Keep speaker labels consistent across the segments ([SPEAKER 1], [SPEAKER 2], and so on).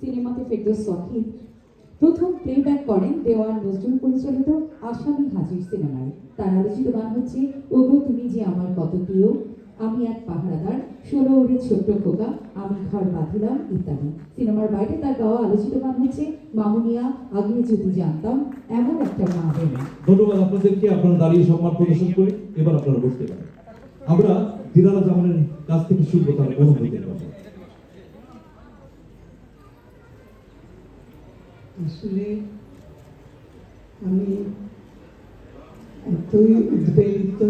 [SPEAKER 1] সিনেমাতে ফেরদৌস ওয়াহিদ প্রথম প্লেব্যাক করেন দেওয়ান নজরুল পরিচালিত আসামি হাজির সিনেমায়। তার আলোচিত গান হচ্ছে, ওগো, তুমি যে আমার কত প্রিয়। আমি এক পাহারাদার, ষোলো ওরে ছোট্ট খোকা, আমি ঘর বাঁধিলাম, ইত্যাদি। সিনেমার বাইরে তার গাওয়া আলোচিত গান হচ্ছে, মামুনিয়া, আগে যদি জানতাম, এমন একটা মা
[SPEAKER 2] ধন্যবাদ আপনাদেরকে, আপনারা দাঁড়িয়ে সম্মান প্রদর্শন করে, এবার আপনারা বসতে পারেন। আমরা দিনারা জামানের কাছ থেকে শুনব তার অনুভূতির কথা
[SPEAKER 3] আসলে আমি এতই উদ্বেলিত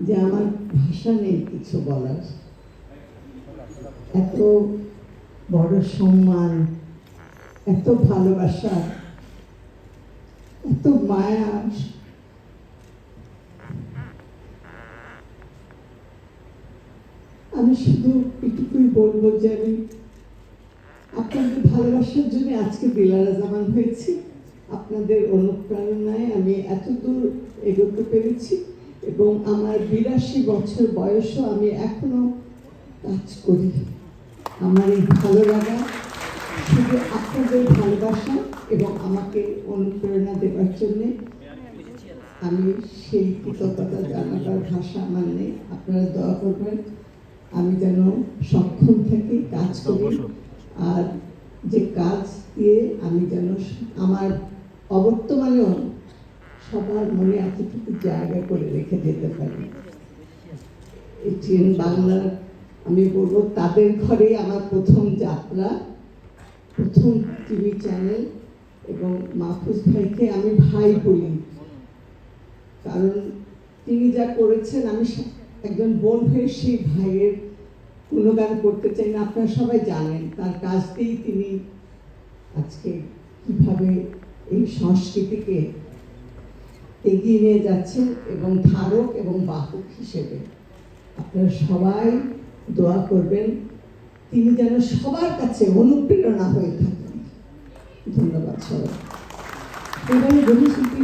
[SPEAKER 3] যে আমার ভাষা নেই কিছু বলার। এত বড় সম্মান, এত ভালোবাসা, এত মায়া। আমি শুধু এটুকুই বলব যে আমি আপনাদের ভালোবাসার জন্য আজকে দিলারা জামান হয়েছি। আপনাদের অনুপ্রেরণায় আমি এত দূর এগোতে পেরেছি এবং আমার বিরাশি বছর বয়সও আমি এখনও কাজ করি। আমার এই ভালো লাগা শুধু আপনাদের ভালোবাসা এবং আমাকে অনুপ্রেরণা দেওয়ার জন্যে। আমি সেই কৃতজ্ঞতা জানাবার ভাষা আমার নেই। আপনারা দয়া করবেন, আমি যেন সক্ষম থাকি, কাজ করি। আর যে কাজ দিয়ে আমি যেন আমার অবর্তমানেও সবার মনে এতটুকু জায়গা করে রেখে যেতে পারি। এটিএন বাংলার আমি বলব তাদের ঘরে আমার প্রথম যাত্রা, প্রথম টিভি চ্যানেল এবং মাহফুজ ভাইকে আমি ভাই বলি। কারণ তিনি যা করেছেন, আমি একজন বোন হয়ে সেই ভাইয়ের গুণগান করতে চাই না, আপনারা সবাই জানেন তার কাজ দিয়েই তিনি আজকে কীভাবে এই সংস্কৃতিকে এগিয়ে নিয়ে যাচ্ছেন এবং ধারক এবং বাহক হিসেবে। আপনারা সবাই দোয়া করবেন, তিনি যেন সবার কাছে অনুপ্রেরণা হয়ে থাকেন। ধন্যবাদ সবাই
[SPEAKER 1] এবারে বহু শিল্পী